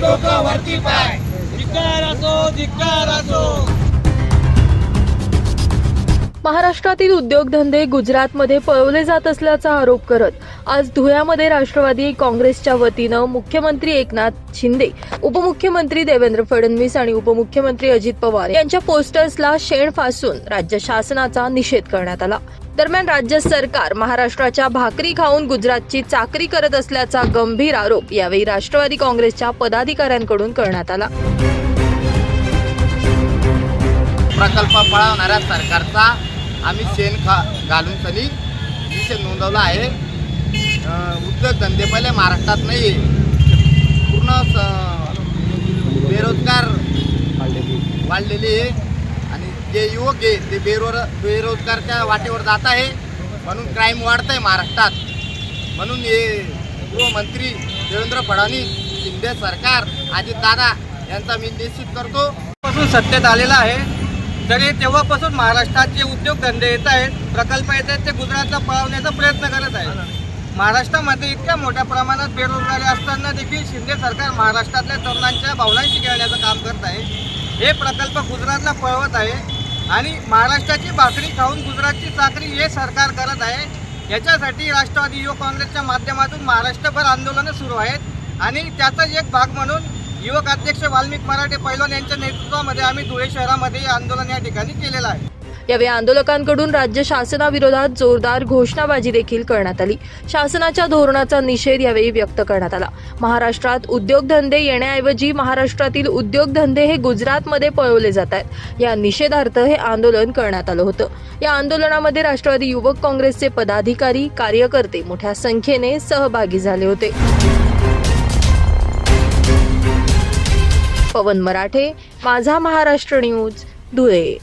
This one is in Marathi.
डोकं वरती पाय. धिक्कार असो धिक्कार असो. महाराष्ट्रातील उद्योगधंदे गुजरातमध्ये पळवले जात असल्याचा आरोप करत आज धुळ्यामध्ये राष्ट्रवादी काँग्रेसच्या वतीनं मुख्यमंत्री एकनाथ शिंदे उपमुख्यमंत्री देवेंद्र फडणवीस आणि उपमुख्यमंत्री अजित पवार यांच्या पोस्टर्सला शेण फासून राज्य शासनाचा निषेध करण्यात आला. दरम्यान राज्य सरकार महाराष्ट्राच्या भाकरी खाऊन गुजरातची चाकरी करत असल्याचा गंभीर आरोप यावेळी राष्ट्रवादी काँग्रेसच्या पदाधिकाऱ्यांकडून करण्यात आला. प्रकल्प पळवणाऱ्या सरकारचा आम्ही शेण खा घालून सनी विषय नोंदवला आहे. अं, उद्योगधंदे पहिले महाराष्ट्रात नाही पूर्ण स- बेरोजगार वाढलेले आहे. जे युवक आहे ते बेरोर बेरोजगारच्या वाटेवर जात आहे. म्हणून क्राईम वाढत आहे महाराष्ट्रात. म्हणून हे गृहमंत्री देवेंद्र फडणवीस शिंदे सरकार अजितदादा यांचा मी निश्चित करतो. पासून सत्तेत आलेला आहे. तरी तेव्हापासून महाराष्ट्रात जे उद्योगधंदे येत आहेत प्रकल्प येत आहेत ते गुजरातला पळवण्याचा प्रयत्न करत आहे महाराष्ट्रामध्ये इतक्या मोठ्या प्रमाणात बेरोजगारी असताना देखील शिंदे सरकार महाराष्ट्रातल्या तरुणांच्या भावनांशी खेळण्याचं काम करत आहे. हे प्रकल्प गुजरातला पळवत आहे. आणि महाराष्ट्राची भाकरी खाऊन गुजरातची चाकरी हे सरकार करत आहे. याच्यासाठी राष्ट्रवादी युवक काँग्रेसच्या माध्यमातून महाराष्ट्रभर आंदोलनं सुरू आहेत. आणि त्याचाच एक भाग म्हणून युवक अध्यक्ष वाल्मिक मराठे पैलवान यांच्या नेतृत्वामध्ये आम्ही धुळे शहरामध्ये आंदोलन या ठिकाणी केलेलं आहे. यावेळी आंदोलकांकडून राज्य शासनाविरोधात जोरदार घोषणाबाजी देखील करण्यात आली. शासनाच्या धोरणाचा निषेध यावेळी व्यक्त करण्यात आला. महाराष्ट्रात उद्योगधंदे येण्याऐवजी महाराष्ट्रातील उद्योगधंदे हे गुजरातमध्ये पळवले जात आहेत. या निषेधार्थ हे आंदोलन करण्यात आलं होतं. या आंदोलनामध्ये राष्ट्रवादी युवक काँग्रेसचे पदाधिकारी कार्यकर्ते मोठ्या संख्येने सहभागी झाले होते. पवन मराठे माझा महाराष्ट्र न्यूज धुळे.